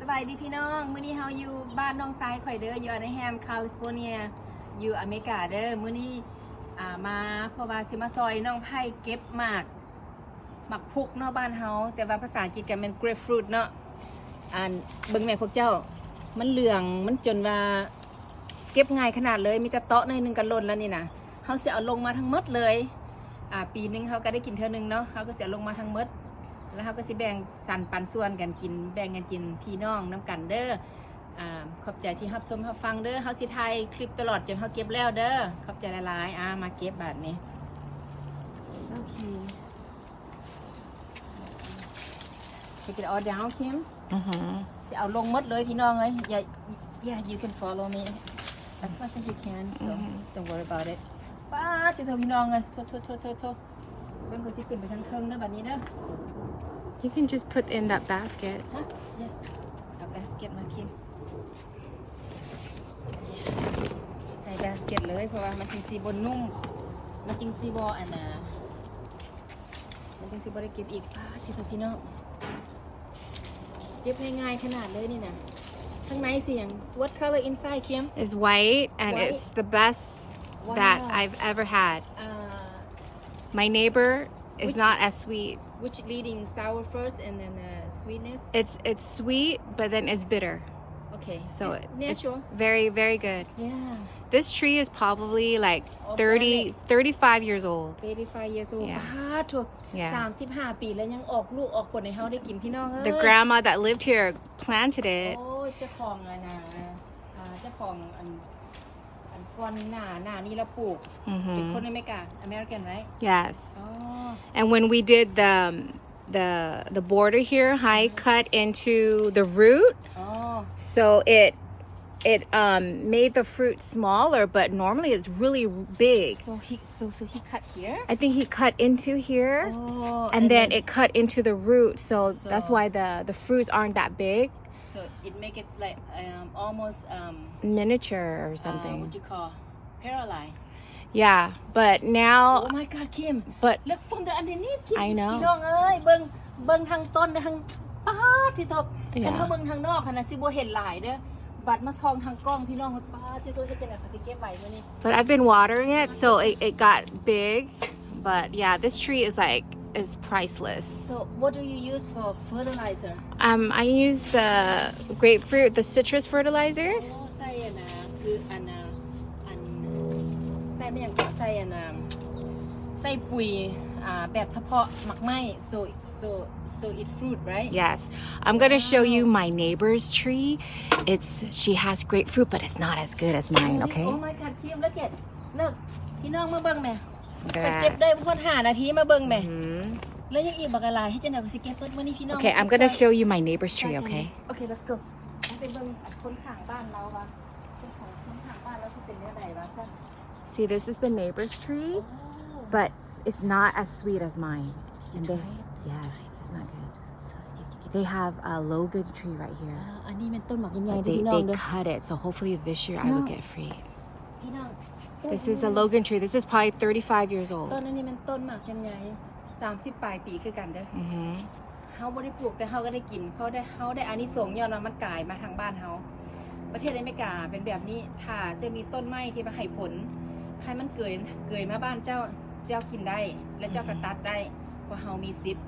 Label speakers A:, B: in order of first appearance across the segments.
A: สบายดีพี่น้อง มื้อนี้เฮาอยู่บ้านน้องซ้ายข่อยเด้ออยู่ในแฮมแคลิฟอร์เนีย อยู่อเมริกาเด้อ มื้อนี้อ่ามาเพราะว่าสิมาซอยน้องไผ่เก็บหมากหมากพุกเนาะบ้านเฮาแต่ว่าภาษาอังกฤษก็แม่น grapefruit เนาะ อ่านเบิ่งแม่พวกเจ้า มันเหลือง มันจนว่าเก็บง่ายขนาดเลย มีแต่เตาะหน่อยนึงก็หล่นแล้วนี่นะเฮาสิเอาลงมาทั้งหมดเลย อ่าปีนึงเฮาก็ได้กินเท่านึงเนาะ เฮาก็สิเอาลงมาทั้งหมด แล้วเขาก็สิแบ่งสันปันส่วนกันกิน แบ่งกันกินพี่น้องน้ำกันเด้ออ่าขอบใจที่รับชมรับฟังเด้อเฮาสิถ่ายคลิปตลอดจนเฮาเก็บแล้วเด้อขอบใจหลายๆอ่ามาเก็บบาดนี้โอเค Take it all down Kim
B: Mm-hmm.
A: สิเอาลงหมดเลยพี่น้องเอ้ยอย่า yeah you can follow me as much as you can so don't worry about it ป้าติโทพี่น้องเอ้ยโทษโทษโทษโทษโทษเบิ่งก็สิขึ้นไปทางเทิงเด้อบัดนี้เด้อ
B: You can just put in that basket.
A: ฮะเนี่ยเอาบาสเกตมาคิมใส่บาสเกตเลยเพราะว่ามันจึงสีบนนุ่ม มันจึงสีบออันน่ะมันจึงสีบได้เก็บอีกป้าที่สุดพี่น้องเก็บง่ายๆขนาดเลยนี่นะข้างในเสียง what color inside Kim
B: It's white and
A: White?
B: it's the best that
A: Wow.
B: I've ever had.
A: uh,
B: My neighbor is
A: Which-
B: not as sweet.
A: which leading sour first and then uh, sweetness
B: It's it's sweet, but then it's bitter.
A: okay
B: So
A: It's
B: it-
A: natural
B: it's very very good.
A: yeah
B: This tree is probably like
A: Organic.
B: 30 35 years old.
A: 35 years old
B: Yeah.
A: ป้าถูก
B: Yeah.
A: สามสิบห้าปีแล้วยังออกลูกออกผลในเฮาได้กินพี่น้องเอ้ย
B: The grandma that lived here planted it.
A: โอ้ยเจ้าของอะนะอ่าเจ้าของอันอันก้อนหน้าหน้านี่เราปลูก เป็นคน
B: hmm
A: อเมริกาอเมริกันไร
B: Yes.
A: อ๋อ
B: And when we did the um, the the border here, I cut into the root.
A: Oh.
B: So it it um, made the fruit smaller, but normally it's really big.
A: So he so so he cut here.
B: I think he cut into here,
A: oh, and,
B: and then, then, it cut into the root. So,
A: so, that's
B: why the the fruits aren't that big.
A: So it makes it like um, almost um,
B: miniature or
A: uh,
B: something.
A: What do you call? Paralyzed.
B: Yeah, but
A: oh
B: now
A: my god Kim
B: but
A: look from the underneath Kim
B: I know.
A: พี่น้องเอ้ยเบิ่งเบิ่งทางต้นทางป้าดที่ทบ
B: Yeah.
A: แต่ถ้าเบิ่งทางนอกขนาดสิบ่เห็นหลายเด้อบัดมาซองทางกล้องพี่น้องป้าดที่ตัวเฮ็ดจังได๋เขาสิเก็บไว้มื้อนี้
B: but I've been watering it, so it, it got big. But yeah, this tree is like is priceless.
A: So what do you use for fertilizer?
B: Um, I use the grapefruit, the citrus fertilizer.
A: โอ้ใส่อันนะคืออันนะอันใส่ ไม่อย่างก็ใส่อันนะใส่ปุ๋ยอ่าแบบเฉพาะหมักไหม้ so so so it fruit right
B: Yes, I'm gonna show you my neighbor's tree. It's she has grapefruit, but it's not as good as mine. Okay.
A: โอ้ my god คิมแล้วเก็ดเลิกพี่น้องมาเบิ่งแม่
B: Look
A: ไป
B: at
A: เก็บ
B: that.
A: ได้พอดหานาทีมาเบิ่งแม่
B: Mhm.
A: แล้วยังอีกบักอะไรให้จังได๋ก็สิเก็บเพิ่นมื้อนี้พี่น้อง
B: Okay, I'm gonna show you my neighbor's tree. Okay.
A: โอเค let's go ไปเบิ่งคนข้างบ้านเราว่าคนข้างคนข้างบ้านเราสิเป็นแนวใดวะซั่น
B: See, this is the neighbor's tree, but it's not as sweet as mine. And they, yes, it's not good. They have a Logan tree right
A: อ่า
B: here.
A: อันนี้เป็นต้นหมากใหญ่ๆ
B: But
A: เด้อ
B: they
A: พี่น้อง
B: they
A: เด้อ
B: cut it, so hopefully this year I will
A: No.
B: get free.
A: พี่น้อง
B: This is a Logan tree. This is probably 35 years
A: ต้น
B: old.
A: อันนี้เป็นต้นหมากใหญ่ๆสามสิบปลายปีคือกันเด้อ
B: hmm
A: เฮาบ่ได้ปลูกแต่เฮาก็ได้กิน เพราะได้เฮาได้อานิสงส์ย้อนว่ามันกลายมาทางบ้านเฮาประเทศอเมริกาเป็นแบบนี้ถ้าจะมีต้นไม้ที่มาให้ผล ใครมันเกยเกยมาบ้านเจ้าเจ้ากินได้ และเจ้าก็ตัดได้เพราะเฮามีสิทธิ์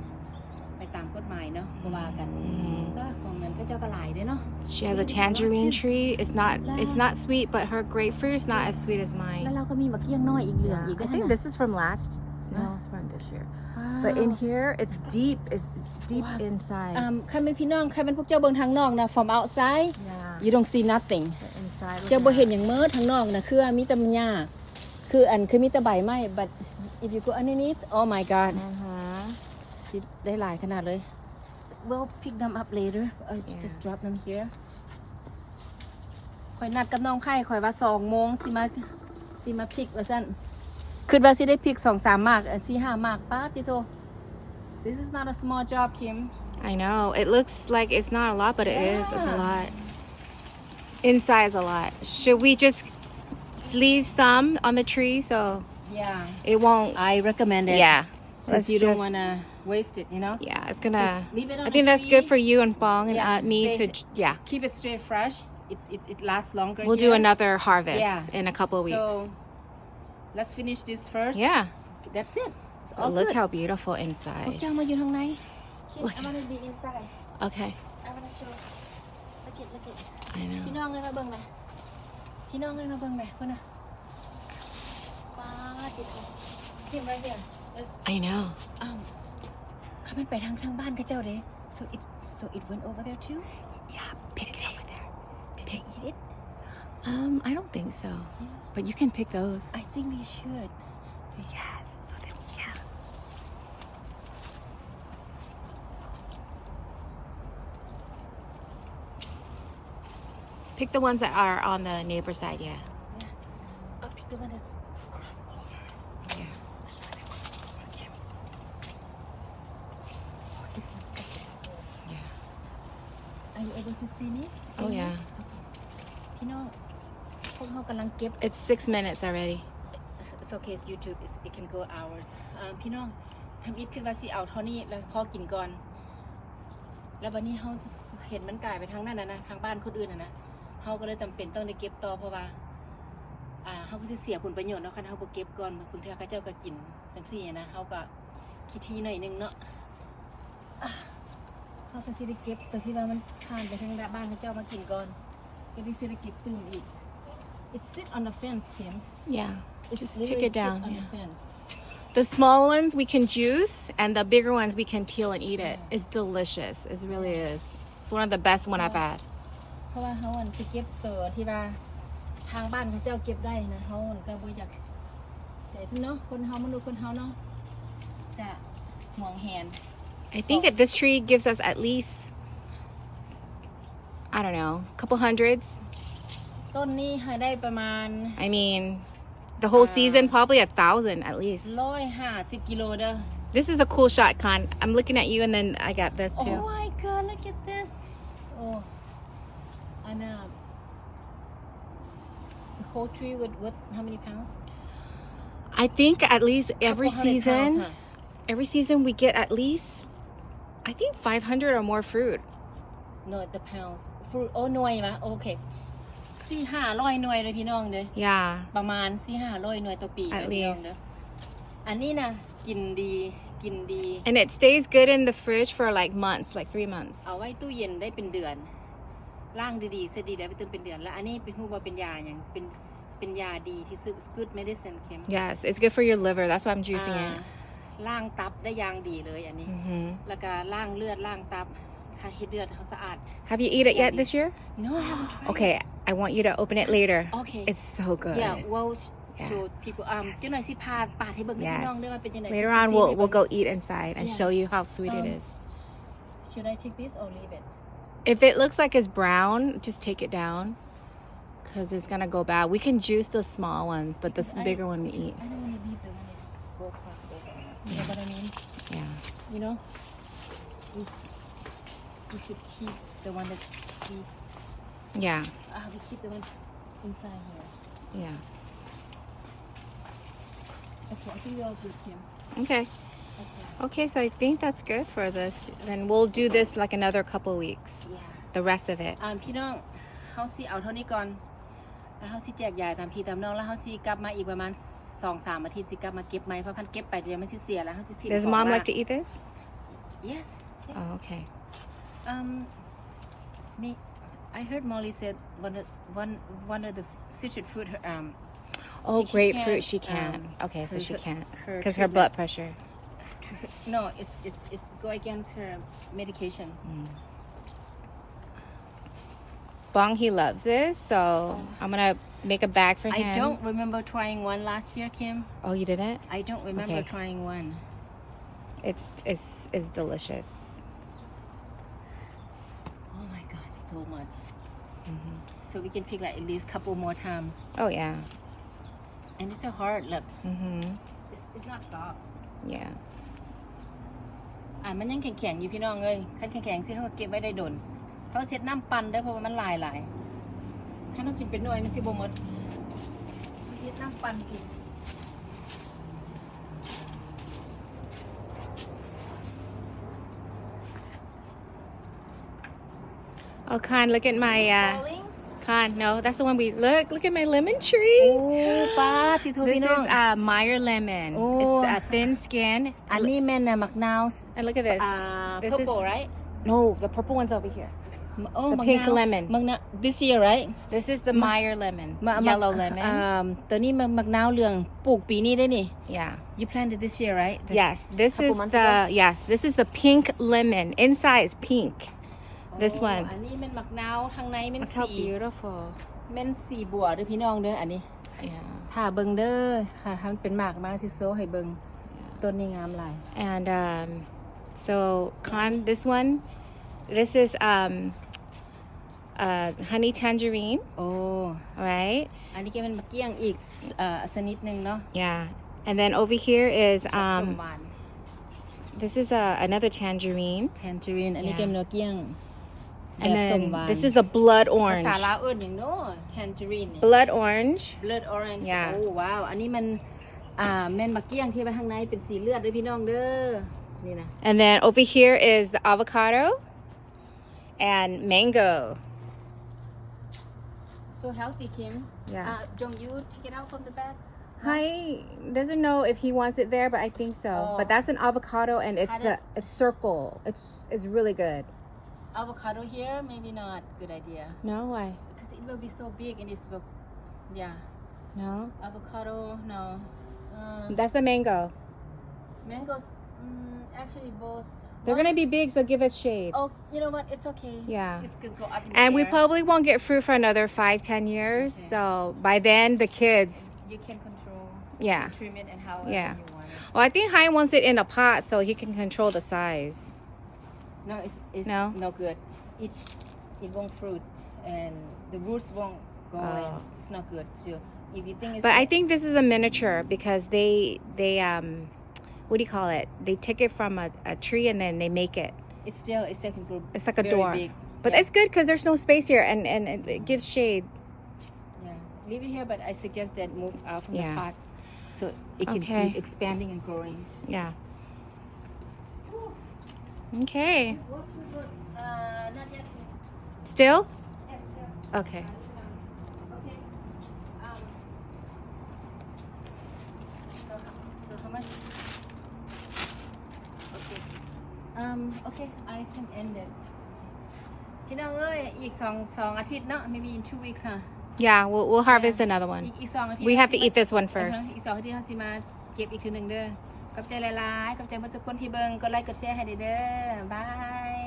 A: ไปตามกฎหมายเนาะบ่ว่ากัน
B: Mhm.
A: ก็ของเงินก็เจ้าก็หลายเด้อเนาะ
B: She has a tangerine tree. It's not it's not sweet, but her grapefruit is not as sweet as
A: แล้ว
B: mine.
A: เราก็มีมะเกี้ยงน้อยอีกเหลือง
B: Yeah,
A: อีก
B: I
A: เด้อ
B: think
A: หั่น
B: this is from last. No,
A: Huh?
B: it's from this year.
A: น่ะ
B: But in here, it's deep. It's deep
A: Wow.
B: inside.
A: อ่าใครเป็นพี่น้องใครเป็นพวกเจ้าเบิ่งทางนอกนะ from outside
B: yeah.
A: you don't see nothing
B: The inside. look
A: เจ้า
B: at
A: บ่เห็น
B: that.
A: อย่างเมิดทางนอกนะคือมีแต่หญ้า คืออันคือมีแต่ใบไม้ but if you go underneath oh my god
B: Uh-huh.
A: สิได้หลายขนาดเลย we'll pick them up later uh,
B: Yeah.
A: just drop them here ข่อยนัดกับน้องไผ่ข่อยว่าสองโมงสิมาสิมาพิกว่าซั่นคือว่าสิได้พิกสองสามมากอันสี่ห้ามากป้าติโต this is not a small job Kim
B: I know. It looks like it's not a lot, but it is. It's a
A: Yeah.
B: lot. Inside is a lot. Should we just leave some on the tree so
A: yeah.
B: it won't
A: i recommend it.
B: Yeah. Because
A: you don't
B: want
A: to waste it you know?
B: Yeah it's gonna
A: just leave it on
B: i think that's good for you and bong and
A: yeah,
B: uh, me to yeah.
A: keep it straight fresh. It, it, it lasts longer
B: we'll
A: here.
B: do another harvest
A: yeah.
B: in a couple weeks
A: so let's finish this first.
B: Yeah.
A: That's it. Oh,
B: look
A: good.
B: how beautiful inside.
A: Okay i'm gonna be inside.
B: Okay.
A: I'm gonna show. Look it look it.
B: I know.
A: พี่น้องเลยมาเบิ่งไหมคนน่ะป้าติดทองเห็นไรเดียว
B: I know.
A: อ้าวเขาเป็นไปทางทางบ้านกับเจ้าเด้ so it so it went over there too
B: Yeah, pick it over there.
A: did they eat it
B: Um, I don't think so. But you can pick those.
A: I think we should
B: Yes. So then, yeah. Pick the ones that are on the neighbor side, yeah.
A: I'll pick the one that's cross over
B: Yeah.
A: okay oh, this one's second
B: Yeah.
A: are you able to see me
B: Oh,
A: See me?
B: yeah.
A: Okay. พี่น้องพวกเขากำลังเก็บ
B: It's six minutes already.
A: it's okay it's YouTube it's, it can go hours อ่าพี่น้องทำอิดขึ้นว่าสิเอาเท่านี้แล้วพอกินก่อน แล้ววันนี้เขาเห็นมันกลายไปทางนั้นนะนะทางบ้านคนอื่นนะนะ เขาก็เลยจำเป็นต้องได้เก็บต่อเพราะว่าอ่าเขาก็สิเสียผลประโยชน์เนาะคันเขาบ่เก็บก่อนบางเทีเขาเจ้าก็กินจังซี่นะเขาก็คิดทีหน่อยหนึงเนาะอะเขาก็สิได้เก็บตัวที่ว่ามันผ่านไปทางด้านบ้านเขาเจ้ามากินก่อนก็ได้สิได้เก็บตื่มอีก It sit on the fence Kim
B: Yeah.
A: It's
B: Just
A: literally
B: take it
A: sit
B: down.
A: on
B: Yeah.
A: the fence.
B: The small ones we can juice, and the bigger ones we can peel and eat it. It's delicious. It really is. It's one of the best one I've had.
A: เพราะว่าเขาอันสิเก็บตัวที่ว่าทางบ้านเขาเจ้าเก็บได้นะเขาอันก็บ่อยากแต่เนาะคนเฮามนุษย์คนเฮาเนาะจะห่วงแหน
B: I think that this tree gives us at least, I don't know, a couple hundreds.
A: ต้นนี้ให้ได้ประมาณ
B: I mean, the whole
A: Uh,
B: season, probably a thousand at least.
A: ร้อยห้าสิบกิโลเด้อ
B: This is a cool shot, Con. I'm looking at you, and then I got this
A: Oh
B: too.
A: my god look at this โอ้ อันน่ะ the whole tree would with how many pounds
B: I think at least every
A: Couple hundred pounds,
B: season,
A: huh?
B: every season we get at least, I think 500 or more fruit.
A: no the pounds fruit โอ้หน่วยมะโอเคสี่ห้าร้อยหน่วยเลยพี่น้องเด้อ
B: Yeah.
A: ประมาณสี่ห้าร้อยหน่วยต่อปี
B: At
A: นะพี่น้อง
B: least
A: เด้ออันนี้นะกินดีกินดี
B: And it stays good in the fridge for like months, like three months.
A: เอาไว้ตู้เย็นได้เป็นเดือน ล่างดีๆเสร็จดีได้ไปเติมเป็นเดือนแล้วอันนี้เป็นหูว่าเป็นยาอย่างเป็นเป็นยาดีที่สุด It's good medicine เข็ม
B: Yes, it's good for your liver. That's why I'm juicing
A: อ่า
B: it.
A: ล่างตับได้อยางดีเลยอันนี้
B: hmm
A: แล้วก็ล่างเลือดล่างตับค่ะเฮ็ดเลือดเขาสะอาด
B: Have you eat it yet
A: Daddy.
B: this year?
A: No I haven't tried
B: Okay, I want you to open it later.
A: Okay
B: It's so good.
A: Yeah well
B: Yeah.
A: show people um เจ้าหน่อยสิพาปาดให้เบิ่งให้
B: Yes.
A: พี่น้องด้วยว่าเป็นยังไง
B: Later
A: สิ
B: on,
A: สิ
B: we'll
A: ให้
B: we'll
A: เบิ่ง
B: go eat inside and
A: Yeah.
B: show you how sweet it
A: Um,
B: is.
A: Should I take this or leave it
B: If it looks like it's brown, just take it down because it's gonna go bad. We can juice the small ones, but the
A: I-
B: bigger one we eat.
A: I don't want to leave the one that go across over you know what I mean
B: Yeah.
A: you know we, we should keep the one that's deep
B: Yeah.
A: ah we keep the one inside here
B: Yeah.
A: okay I think we're all good Kim
B: Okay.
A: okay
B: Okay, so I think that's good for this. Then we'll do this like another couple weeks.
A: yeah
B: The rest of it.
A: อ่าพี่น้องเฮาสิเอาเท่านี้ก่อน แล้วเฮาสิแจกยายตามพี่ตามน้องแล้วเฮาสิกลับมาอีกประมาณสองสามอาทิตย์สิกลับมาเก็บไหมเพราะคันเก็บไปเดี๋ยวมันสิเสียแล้วเฮาสิทิ้ง
B: Does
A: ของ
B: mom
A: ละ
B: like to eat this?
A: yes yes
B: Oh, okay.
A: um me I heard Molly said one of one one of the citrus fruit her, um
B: Oh,
A: She- she
B: grapefruit,
A: can't,
B: she can.
A: um,
B: okay, so
A: her-
B: she
A: her-
B: can't
A: her
B: because her
A: treatment.
B: blood pressure.
A: no it's it's it's go against her medication
B: Bong, he loves this, so I'm gonna make a bag for him.
A: I don't remember trying one last year Kim
B: Oh, you didn't?
A: I don't remember
B: Okay.
A: trying one
B: It's it's it's delicious.
A: oh my god so much so we can pick like at least couple more times
B: Oh yeah.
A: and it's so hard look
B: Mm-hmm.
A: it's, it's not soft
B: Yeah.
A: อ่ามันยังแข็งๆอยู่พี่น้องเลยคันแข็งๆสิเขาเก็บไว้ได้ดนเขาเช็ดน้ำปั่นได้เพราะว่ามันลายหลายถ้าต้องกินเป็นหน่วยมันสิบมดเช็ดน้ำปั่นกิน
B: เอาคาน
A: แล้
B: วเก็ตใม่อะ
A: Calling?
B: Khan. No, that's the one we look. Look at my lemon tree.
A: โอ้ป้าติโท
B: This
A: พี่น้อง
B: is uh, Meyer lemon.
A: Oh.
B: It's uh, thin skin.
A: อันนี้แม่นน่ะมักนาว
B: And look at this.
A: อ่า
B: This is-
A: purple right
B: No, the purple one's over here.
A: โอ้
B: The
A: มัก
B: pink
A: นาว
B: lemon.
A: มักนาว this year right
B: This is the Meyer lemon.
A: มะมะ
B: Yellow lemon.
A: อ่าตัวนี้มักมักนาวเหลืองปลูกปีนี้ได้นี่
B: yeah.
A: you planted this year right This-
B: Yes, this
A: couple
B: is
A: months
B: the
A: ago?
B: yes, this is the pink lemon. Inside is pink. This
A: โอ้
B: one.
A: อันนี้มันมักนาวข้างในมัน
B: Look how
A: สี
B: beautiful.
A: แม่นสีบัวเด้อพี่น้องเด้ออันนี้
B: Yeah.
A: ถ้าเบิ่งเด้อค่ะถ้ามันเป็นหมากมาสิโซให้เบิ่งต้นนี้งามหลาย
B: And um, so con this one, this is um, uh, honey tangerine,
A: โอ้
B: right?
A: อันนี้ก็เป็นมะเกี้ยงอีกเอ่อชนิดหนึงเนาะ
B: Yeah. And then over here is
A: สม
B: um,
A: หวาน
B: this is a, another tangerine,
A: แทนจูรินอันนี้
B: Yeah.
A: ก็เป็นมะเกี้ยงแบ
B: and
A: บสม
B: then
A: หวาน
B: this is a blood
A: ภา
B: orange.
A: ษาลาวเอิ้นหยังเนาะแทนจูริน
B: Blood orange.
A: blood orange
B: Yeah.
A: โอ้ว้าว อันนี้มันอ่าแม่นมะเกี้ยงที่ไปข้างในเป็นสีเลือดเด้อพี่น้องเด้อนี่นะ
B: And then over here is the avocado and mango.
A: so healthy Kim
B: Yeah.
A: uh, don't you take it out from the bag
B: Hi doesn't know if he wants it there, but I think so.
A: Oh.
B: But that's an avocado, and it's
A: Had
B: the
A: it-
B: it's circle. It's it's really good.
A: avocado here maybe not good idea
B: No, why?
A: because it will be so big and it's will yeah
B: No,
A: avocado no um,
B: that's a mango.
A: mangoes mm, actually both
B: They're
A: One-
B: gonna be big, so give us shade.
A: oh you know what it's okay
B: Yeah.
A: it's, it's gonna go up in the
B: And we probably won't get fruit for another five, ten years.
A: Okay.
B: So by then, the kids.
A: you can control
B: Yeah.
A: trim it and however
B: Yeah.
A: you want
B: Well, I think Hein wants it in a pot so he can control the size.
A: No, it's, it's
B: No?
A: no good. It it won't fruit and the roots won't go in.
B: Oh.
A: It's not good. So if you think it's
B: But I think this is a miniature because they they um, what do you call it? They take it from a, a tree and then they make it.
A: it's still a second group.
B: It's like a
A: very
B: door.
A: big.
B: But
A: yeah,
B: it's good because there's no space here and, and it- it gives shade.
A: yeah. Leave it here, but I suggest that move out from
B: Yeah.
A: the pot so it can
B: Okay.
A: keep expanding and growing.
B: Yeah. Okay.
A: Uh, not yet.
B: Still?
A: Yes, yes.
B: Okay.
A: Okay. Um. So, so how much? Okay. Um. Okay. I can end it. พี่น้องเอ้ยอีกสองสองอาทิตย์เนาะ maybe in two weeks ฮะ
B: Yeah, we'll, we'll harvest another
A: อี
B: one.
A: กอีกสองอาทิตย์
B: We have to
A: เาสิ
B: eat this one
A: มา
B: first.
A: อ่าฮะอีกสองอาทิตย์เขาสิมาเก็บอีกทีหนึ่งเด้อ ขอบใจหลายๆขอบใจมือนทุกคนที่เบิงกดไลค์กดแชร์ให้เด้อ บาย